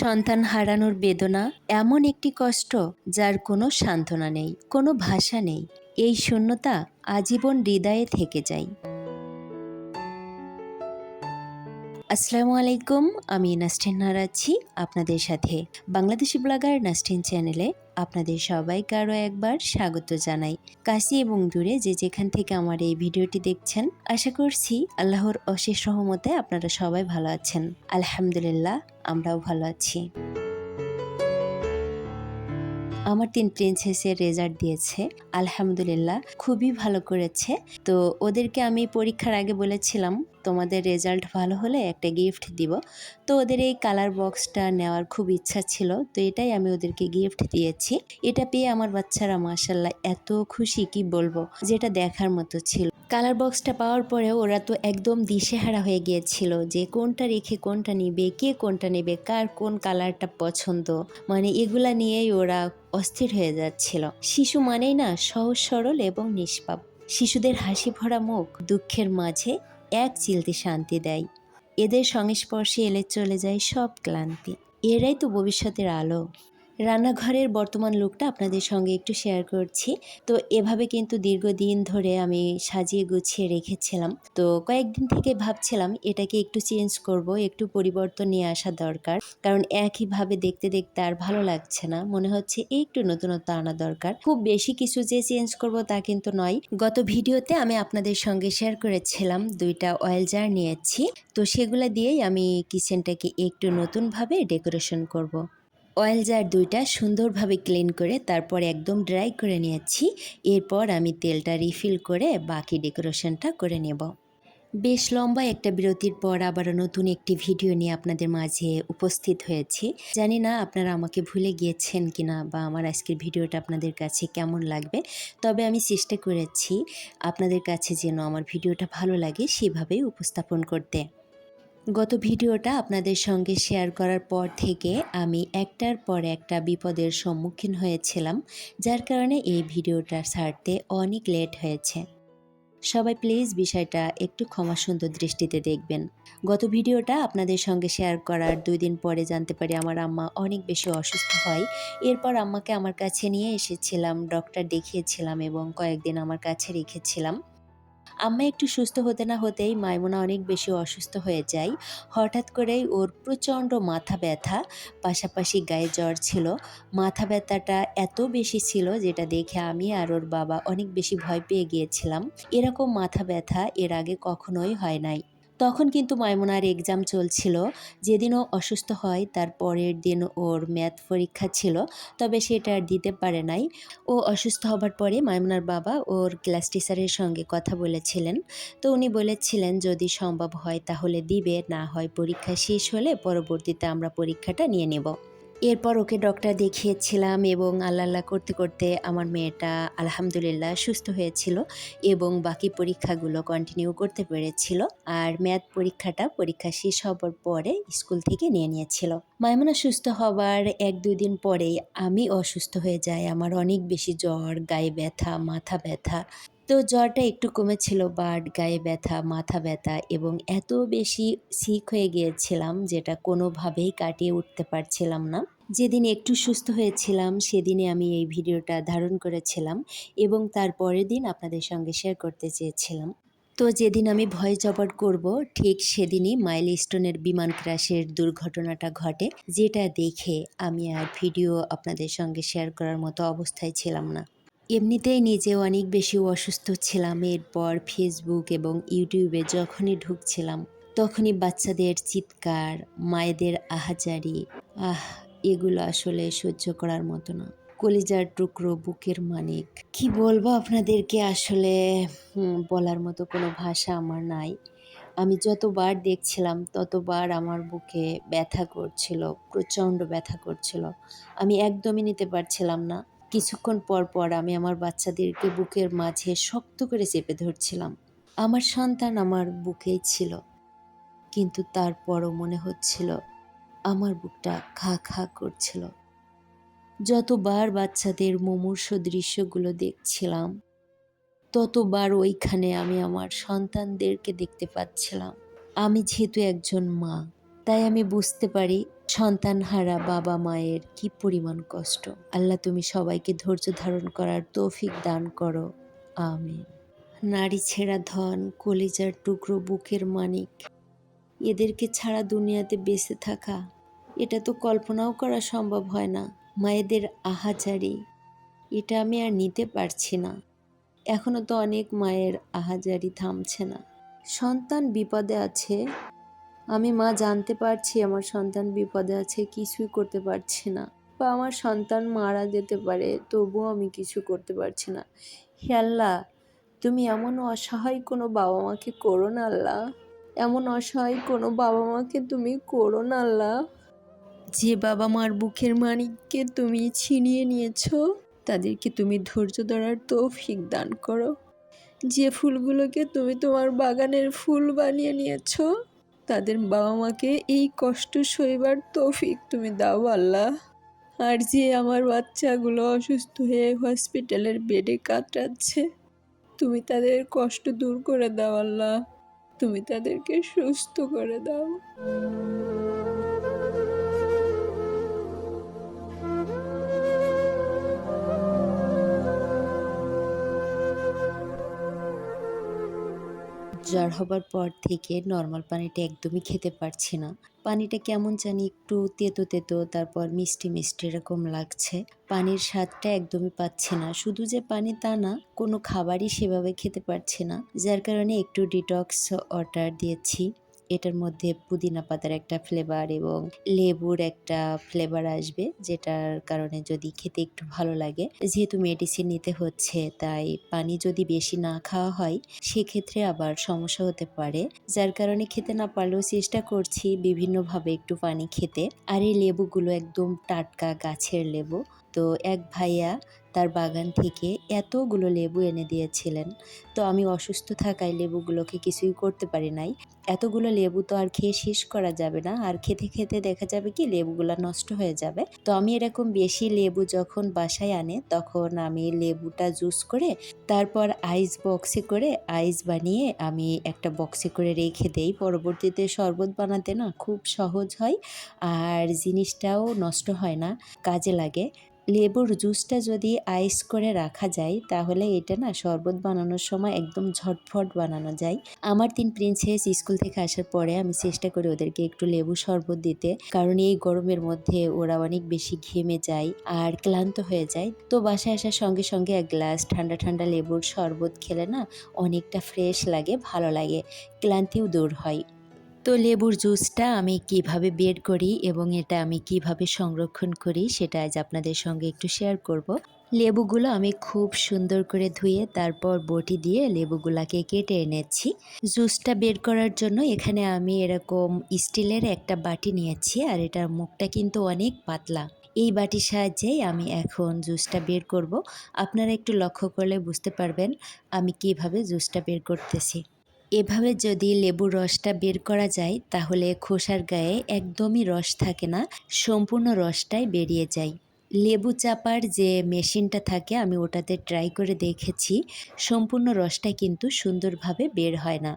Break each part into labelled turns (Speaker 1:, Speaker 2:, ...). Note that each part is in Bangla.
Speaker 1: সন্তান হারানোর বেদনা এমন একটি কষ্ট যার কোনো সান্ত্বনা নেই, কোনো ভাষা নেই। এই শূন্যতা আজীবন হৃদয়ে থেকে যায়। আসসালামু আলাইকুম, আমি নাস্টিন নারাচ্ছি আপনাদের সাথে। বাংলাদেশি ব্লগার নাস্টিন চ্যানেলে আপনাদের সবাইকে আরও একবার স্বাগত জানাই। কাশি এবং দূরে যে যেখান থেকে আমার এই ভিডিওটি দেখছেন, আশা করছি আল্লাহর অশেষ সহমতে আপনারা সবাই ভালো আছেন। আলহামদুলিল্লাহ, আমরাও ভালো আছি। আমার তিন প্রিন্সেসের রেজাল্ট দিয়েছে, আলহামদুলিল্লাহ, খুবই ভালো করেছে। তো ওদেরকে আমি পরীক্ষার আগে বলেছিলাম তোমাদের রেজাল্ট ভালো হলে একটা গিফট দিব। তো ওদের এই কালার বক্সটা নেওয়ার খুব ইচ্ছা ছিল, তো এটাই আমি ওদেরকে গিফট দিয়েছি। এটা পেয়ে আমার বাচ্চারা মাসাল্লাহ এত খুশি, কি বলব? যেটা দেখার মতো ছিল। কালার বক্সটা পাওয়ার পরেও ওরা তো একদম দিশেহারা হয়ে গিয়েছিল যে কোনটা রেখে কোনটা নিবে, কে কোনটা নেবে, কার কোন কালারটা পছন্দ। মানে এগুলা নিয়েই ওরা অস্থির হয়ে যাচ্ছিল। শিশু মানেই না সহজ সরল এবং নিষ্পাপ। শিশুদের হাসি ভরা মুখ দুঃখের মাঝে এক চিলতে শান্তি দেয়। এদের সংস্পর্শে এলে চলে যায় সব ক্লান্তি। এরাই তো ভবিষ্যতের আলো। রান্নাঘরের বর্তমান লুকটা আপনাদের সঙ্গে একটু শেয়ার করছি। তো এভাবে কিন্তু দীর্ঘদিন ধরে আমি সাজিয়ে গুছিয়ে রেখেছিলাম। তো কয়েকদিন থেকে ভাবছিলাম এটাকে একটু চেঞ্জ করব, একটু পরিবর্তন নিয়ে আসা দরকার। কারণ একইভাবে দেখতে দেখতে আর ভালো লাগছে না। মনে হচ্ছে একটু নতুনত্ব আনা দরকার। খুব বেশি কিছু যে চেঞ্জ করব তা কিন্তু নয়। গত ভিডিওতে আমি আপনাদের সঙ্গে শেয়ার করেছিলাম, দুইটা অয়েল জার নিয়েছি। তো সেগুলো দিয়েই আমি কিচেনটাকে একটু নতুনভাবে ডেকোরেশন করব। অয়েল জার দুইটা সুন্দরভাবে ক্লিন করে তারপর একদম ড্রাই করে নিয়েছি। এরপর আমি তেলটা রিফিল করে বাকি ডেকোরেশনটা করে নেব। বেশ লম্বা একটা বিরতির পর আবারও নতুন একটি ভিডিও নিয়ে আপনাদের মাঝে উপস্থিত হয়েছি। জানি না আপনারা আমাকে ভুলে গিয়েছেন কিনা বা আমার আজকের ভিডিওটা আপনাদের কাছে কেমন লাগবে, তবে আমি চেষ্টা করেছি আপনাদের কাছে যেন আমার ভিডিওটা ভালো লাগে সেভাবেই উপস্থাপন করতে। গত ভিডিওটা আপনাদের সঙ্গে শেয়ার করার পর থেকে আমি একটার পর একটা বিপদের সম্মুখীন হয়েছিলাম, যার কারণে এই ভিডিওটা ছাড়তে অনেক লেট হয়েছে। সবাই প্লিজ বিষয়টা একটু ক্ষমা সুন্দর দৃষ্টিতে দেখবেন। গত ভিডিওটা আপনাদের সঙ্গে শেয়ার করার দুই দিন পরে জানতে পারি আমার আম্মা অনেক বেশি অসুস্থ হয়। এরপর আম্মাকে আমার কাছে নিয়ে এসেছিলাম ডক্টর দেখিয়েছিলাম এবং কয়েকদিন আমার কাছে রেখেছিলাম। আম্মা একটু সুস্থ হতে না হতেই মাইমোনা অনেক বেশি অসুস্থ হয়ে যায়। হঠাৎ করেই ওর প্রচণ্ড মাথা ব্যথা, পাশাপাশি গায়ে জ্বর ছিল। মাথা ব্যথাটা এত বেশি ছিল যেটা দেখে আমি আর ওর বাবা অনেক বেশি ভয় পেয়ে গিয়েছিলাম। এরকম মাথা ব্যথা এর আগে কখনোই হয় নাই। তখন কিন্তু মাইমুনার এক্সাম চলছিল। যেদিনও অসুস্থ হয়, তার পরের দিন ওর ম্যাথ পরীক্ষা ছিল, তবে সেটা আর দিতে পারে নাই। ও অসুস্থ হবার পরে মাইমুনার বাবা ওর ক্লাস টিচারের সঙ্গে কথা বলেছিলেন। তো উনি বলেছিলেন, যদি সম্ভব হয় তাহলে দিবে, না হয় পরীক্ষা শেষ হলে পরবর্তীতে আমরা পরীক্ষাটা নিয়ে নেব। এরপর ওকে ডক্টর দেখিয়েছিলাম এবং আল্লাহ আল্লাহ করতে করতে আমার মেয়েটা আলহামদুলিল্লাহ সুস্থ হয়েছিল এবং বাকি পরীক্ষাগুলো কন্টিনিউ করতে পেরেছিল আর ম্যাথ পরীক্ষাটা পরীক্ষা শেষ হবার পরে স্কুল থেকে নিয়ে নিয়েছিল। মাইমুনা সুস্থ হবার এক দুই দিন পরেই আমি অসুস্থ হয়ে যাই, আমার অনেক বেশি জ্বর, গায়ে ব্যথা, মাথা ব্যথা। তো জ্বরটা একটু কমেছিল, বাট গায়ে ব্যথা, মাথা ব্যথা এবং এত বেশি সিক হয়ে গিয়েছিলাম যেটা কোনোভাবেই কাটিয়ে উঠতে পারছিলাম না। যেদিন একটু সুস্থ হয়েছিলাম সেদিনে আমি এই ভিডিওটা ধারণ করেছিলাম এবং তার পরের দিন আপনাদের সঙ্গে শেয়ার করতে চেয়েছিলাম। তো যেদিন আমি ভয় জবাট করব, ঠিক সেদিনই মাইল স্টোনের বিমান ক্রাশের দুর্ঘটনাটা ঘটে, যেটা দেখে আমি আর ভিডিও আপনাদের সঙ্গে শেয়ার করার মতো অবস্থায় ছিলাম না। এমনিতেই নিজে অনেক বেশি অসুস্থ ছিলাম। এরপর ফেসবুক এবং ইউটিউবে যখনই ঢুকছিলাম, তখনই বাচ্চাদের চিৎকার, মায়েদের আহাজারি, আহ, এগুলো আসলে সহ্য করার মতো না। কলিজার টুকরো, বুকের মানিক। কি বলব আপনাদেরকে আসলে বলার মতো কোনো ভাষা আমার নাই। আমি যতবার দেখছিলাম, ততবার আমার বুকে ব্যথা করছিল, প্রচণ্ড ব্যথা করছিল। আমি একদমই নিতে পারছিলাম না। কিছুক্ষণ পর পর আমি আমার বাচ্চাদেরকে বুকের মাঝে শক্ত করে চেপে ধরছিলাম। আমার সন্তান আমার বুকেই ছিল, কিন্তু তারপরও মনে হচ্ছিল আমার বুকটা খা খা করছিল। যতবার বাচ্চাদের মুমূর্ষ দৃশ্যগুলো দেখছিলাম, ততবার ওইখানে আমি আমার সন্তানদেরকে দেখতে পাচ্ছিলাম। আমি যেহেতু একজন মা তাই আমি বুঝতে পারি সন্তানহারা বাবা মায়ের কি পরিমাণ কষ্ট। আল্লাহ তুমি সবাইকে ধৈর্য ধারণ করার তৌফিক দান করো। আমিন। নারী ছেঁড়া ধন, কলিজার টুকরো, বুকের মানিক, এদেরকে ছাড়া দুনিয়াতে বেঁচে থাকা, এটা তো কল্পনাও করা সম্ভব হয় না। মায়েদের আহাজারি, এটা আমি আর নিতে পারছি না। এখনও তো অনেক মায়ের আহাজারি থামছে না। সন্তান বিপদে আছে আমি মা জানতে পারছি আমার সন্তান বিপদে আছে, কিছুই করতে পারছি না। বা আমার সন্তান মারা যেতে পারে, তবুও আমি কিছু করতে পারছি না। হে আল্লাহ, তুমি এমন অসহায় কোনো বাবা মাকে করো না আল্লাহ। এমন অসহায় কোনো বাবা মাকে তুমি করো না আল্লাহ। যে বাবা মার বুকের মানিককে তুমি ছিনিয়ে নিয়েছো, তাদেরকে তুমি ধৈর্য ধরার তৌফিক দান করো। যে ফুলগুলোকে তুমি তোমার বাগানের ফুল বানিয়ে নিয়েছো তাদের বাবা মাকে এই কষ্ট সইবার তৌফিক তুমি দাও, আল্লাহ। আর যে আমার বাচ্চাগুলো অসুস্থ হয়ে হসপিটালের বেডে কাটাচ্ছে তুমি তাদের কষ্ট দূর করে দাও, আল্লাহ। তুমি তাদেরকে সুস্থ করে দাও। জ্বর হবার পর থেকে নর্মাল পানিটা একদমই খেতে পারছি না। পানিটা কেমন জানি একটু তেতো তেতো, তারপর মিষ্টি মিষ্টি এরকম লাগছে। পানির স্বাদটা একদমই পাচ্ছি না। শুধু যে পানি তা না, কোনো খাবারই সেভাবে খেতে পারছি না। যার কারণে একটু ডিটক্স অর্ডার দিয়েছি। এটার মধ্যে পুদিনা পাতার একটা ফ্লেভার এবং লেবুর একটা ফ্লেভার আসবে, যেটার কারণে যদি খেতে একটু ভালো লাগে। যেহেতু মেডিসিন নিতে হচ্ছে, তাই পানি যদি বেশি না খাওয়া হয়, সেক্ষেত্রে আবার সমস্যা হতে পারে। যার কারণে খেতে না পারলেও চেষ্টা করছি বিভিন্নভাবে একটু পানি খেতে। আর এই লেবুগুলো একদম টাটকা গাছের লেবু। তো এক ভাইয়া তার বাগান থেকে এতগুলো লেবু এনে দিয়েছিলেন। তো আমি অসুস্থ থাকায় লেবুগুলোকে কিছুই করতে পারি নাই। এতগুলো লেবু তো আর খেয়ে শেষ করা যাবে না। আর খেতে খেতে দেখা যাবে কি, লেবুগুলো নষ্ট হয়ে যাবে। তো আমি এরকম বেশি লেবু যখন বাসায় আনে, তখন আমি লেবুটা জুস করে, তারপর আইস বক্সে করে, আইস বানিয়ে আমি একটা বক্সে করে রেখে দেই। পরবর্তীতে শরবত বানাতে না খুব সহজ হয়, আর জিনিসটাও নষ্ট হয় না, কাজে লাগে। লেবুর জুসটা যদি আইস করে রাখা যায়, তাহলে এটা না শরবত বানানোর সময় একদম ঝটফট বানানো যায়। আমার তিন প্রিন্সেস স্কুল থেকে আসার পরে আমি চেষ্টা করি ওদেরকে একটু লেবু শরবত দিতে, কারণ এই গরমের মধ্যে ওরা অনেক বেশি ঘেমে যায় আর ক্লান্ত হয়ে যায়। তো বাসায় আসার সঙ্গে সঙ্গে এক গ্লাস ঠান্ডা ঠান্ডা লেবুর শরবত খেলে না অনেকটা ফ্রেশ লাগে, ভালো লাগে, ক্লান্তিও দূর হয়। তো লেবুর জুসটা আমি কীভাবে বের করি এবং এটা আমি কীভাবে সংরক্ষণ করি সেটা আজ আপনাদের সঙ্গে একটু শেয়ার করব। লেবুগুলো আমি খুব সুন্দর করে ধুয়ে তারপর বটি দিয়ে লেবুগুলাকে কেটে এনেছি। জুসটা বের করার জন্য এখানে আমি এরকম স্টিলের একটা বাটি নিয়েছি আর এটার মুখটা কিন্তু অনেক পাতলা। এই বাটির সাহায্যেই আমি এখন জুসটা বের করব। আপনারা একটু লক্ষ্য করলে বুঝতে পারবেন আমি কীভাবে জুসটা বের করতেছি। এভাবে যদি লেবুর রসটা বের করা যায়, তাহলে খোসার গায়ে একদমই রস থাকে না, সম্পূর্ণ রসটাই বেরিয়ে যায়। লেবু চাপার যে মেশিনটা থাকে, আমি ওটাতে ট্রাই করে দেখেছি, সম্পূর্ণ রসটা কিন্তু সুন্দরভাবে বের হয় না।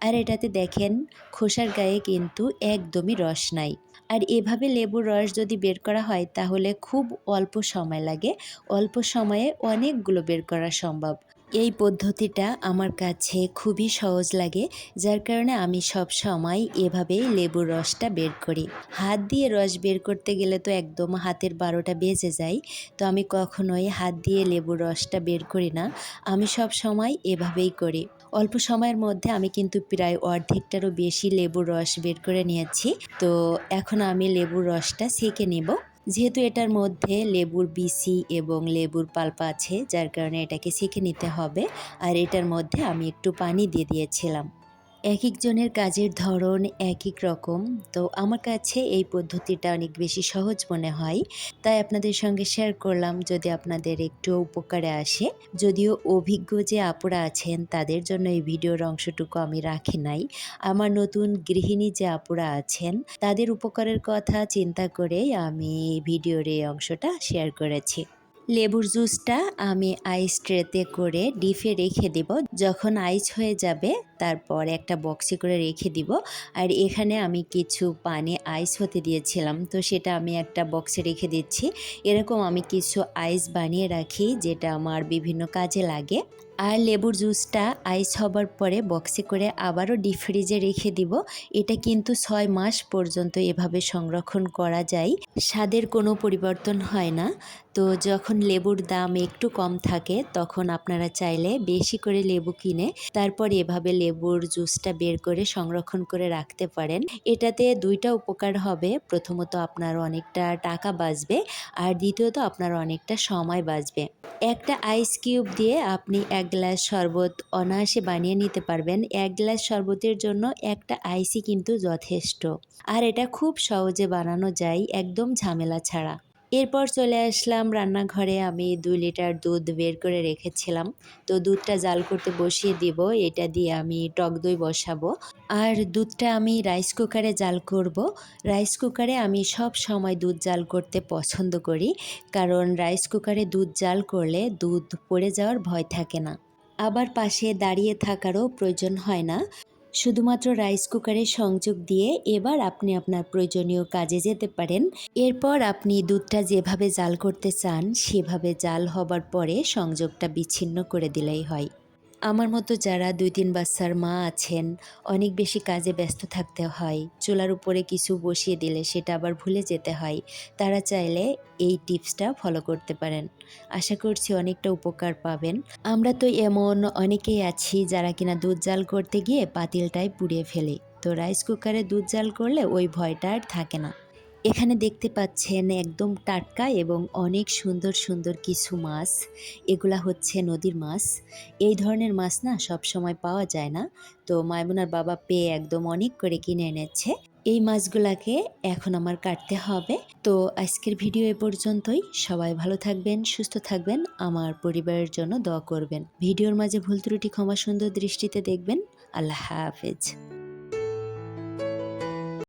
Speaker 1: আর এটাতে দেখেন, খোসার গায়ে কিন্তু একদমই রস নাই। আর এভাবে লেবুর রস যদি বের করা হয়, তাহলে খুব অল্প সময় লাগে। অল্প সময়ে অনেকগুলো বের করা সম্ভব। এই পদ্ধতিটা আমার কাছে খুবই সহজ লাগে, যার কারণে আমি সব সময় এভাবেই লেবুর রসটা বের করি। হাত দিয়ে রস বের করতে গেলে তো একদম হাতের বারোটা বেজে যায়, তো আমি কখনোই হাত দিয়ে লেবুর রসটা বের করি না। আমি সব সময় এভাবেই করি। অল্প সময়ের মধ্যে আমি কিন্তু প্রায় অর্ধেকটারও বেশি লেবুর রস বের করে নিয়েছি, তো এখন আমি লেবুর রসটা সেঁকে নেব। যেহেতু এটার মধ্যে লেবুর বিসি এবং লেবুর পাল্পা আছে, যার কারণে এটাকে শিখে নিতে হবে। আর এটার মধ্যে আমি একটু পানি দিয়ে দিয়েছিলাম। এক একজনের কাজের ধরন এক এক রকম। তো আমার কাছে এই পদ্ধতিটা অনেক বেশি সহজ মনে হয়। তাই আপনাদের সঙ্গে শেয়ার করলাম যদি আপনাদের একটু উপকারে আসে। যদিও অভিজ্ঞ যে আপুরা আছেন, তাদের জন্য এই ভিডিওর অংশটুকু আমি রাখি নাই। আমার নতুন গৃহিণী যে আপুরা আছেন, তাদের উপকারের কথা চিন্তা করেই আমি ভিডিওর এই অংশটা শেয়ার করেছি। লেবুর জুসটা আমি আইস ট্রেতে করে ডিফে রেখে দিব। যখন আইস হয়ে যাবে, তারপর একটা বক্সে করে রেখে দিব। আর এখানে আমি কিছু পানি আইস হতে দিয়েছিলাম, তো সেটা আমি একটা বক্সে রেখে দিচ্ছি। এরকম আমি কিছু আইস বানিয়ে রাখি, যেটা আমার বিভিন্ন কাজে লাগে। আর লেবুর জুসটা আইস হবার পরে বক্সে করে আবারও ডিপ ফ্রিজে রেখে দিব। এটা কিন্তু ছয় মাস পর্যন্ত এভাবে সংরক্ষণ করা যায়। স্বাদের কোনো পরিবর্তন হয় না। তো যখন লেবুর দাম একটু কম থাকে, তখন আপনারা চাইলে বেশি করে লেবু কিনে তারপর এভাবে লেবুর জুসটা বের করে সংরক্ষণ করে রাখতে পারেন। এটাতে দুইটা উপকার হবে। প্রথমত আপনার অনেকটা টাকা বাঁচবে আর দ্বিতীয়ত আপনার অনেকটা সময় বাঁচবে। একটা আইস কিউব দিয়ে আপনি এক গ্লাস শরবত অনায়াসে বানিয়ে নিতে পারবেন। এক গ্লাস শরবতের জন্য একটা আইসি কিন্তু যথেষ্ট। আর এটা খুব সহজে বানানো যায়, একদম ঝামেলা ছাড়া। এরপর চলে আসলাম রান্নাঘরে। আমি দুই লিটার দুধ বের করে রেখেছিলাম। তো দুধটা জাল করতে বসিয়ে দিব। এটা দিয়ে আমি টক দই বসাবো। আর দুধটা আমি রাইস কুকারে জাল করব। রাইস কুকারে আমি সব সময় দুধ জাল করতে পছন্দ করি। কারণ রাইস কুকারে দুধ জাল করলে দুধ পড়ে যাওয়ার ভয় থাকে না। আবার পাশে দাঁড়িয়ে থাকারও প্রয়োজন হয় না। শুধুমাত্র রাইস কুকারে সংযোগ দিয়ে এবার আপনি আপনার প্রয়োজনীয় কাজে যেতে পারেন। এরপর আপনি দুধটা যেভাবে জাল করতে চান, সেভাবে জাল হবার পরে সংযোগটা বিচ্ছিন্ন করে দিলেই হয়। আমার মতো যারা দুই তিন বাচ্চার মা আছেন, অনেক বেশি কাজে ব্যস্ত থাকতে হয়। চুলার উপরে কিছু বসিয়ে দিলে সেটা আবার ভুলে যেতে হয়। তারা চাইলে এই টিপসটা ফলো করতে পারেন। আশা করছি অনেকটা উপকার পাবেন। আমরা তো এমন অনেকেই আছি যারা কিনা দুধ জাল করতে গিয়ে পাতিলটাই পুড়িয়ে ফেলি। তো রাইস কুকারে দুধ জাল করলে ওই ভয়টা আর থাকে না। এখানে দেখতে পাচ্ছেন একদম টাটকা এবং অনেক সুন্দর সুন্দর কিছু মাছ। এগুলা হচ্ছে নদীর মাছ। এই ধরনের মাছ না সব সময় পাওয়া যায় না। তো মায়মুনার বাবা পেয়ে একদম অনেক করে কিনে এনেছে। এই মাছগুলাকে এখন আমার কাটতে হবে। তো আজকের ভিডিও এ পর্যন্তই। সবাই ভালো থাকবেন, সুস্থ থাকবেন। আমার পরিবারের জন্য দোয়া করবেন। ভিডিওর মাঝে ভুল ত্রুটি ক্ষমা সুন্দর দৃষ্টিতে দেখবেন। আল্লাহ হাফেজ।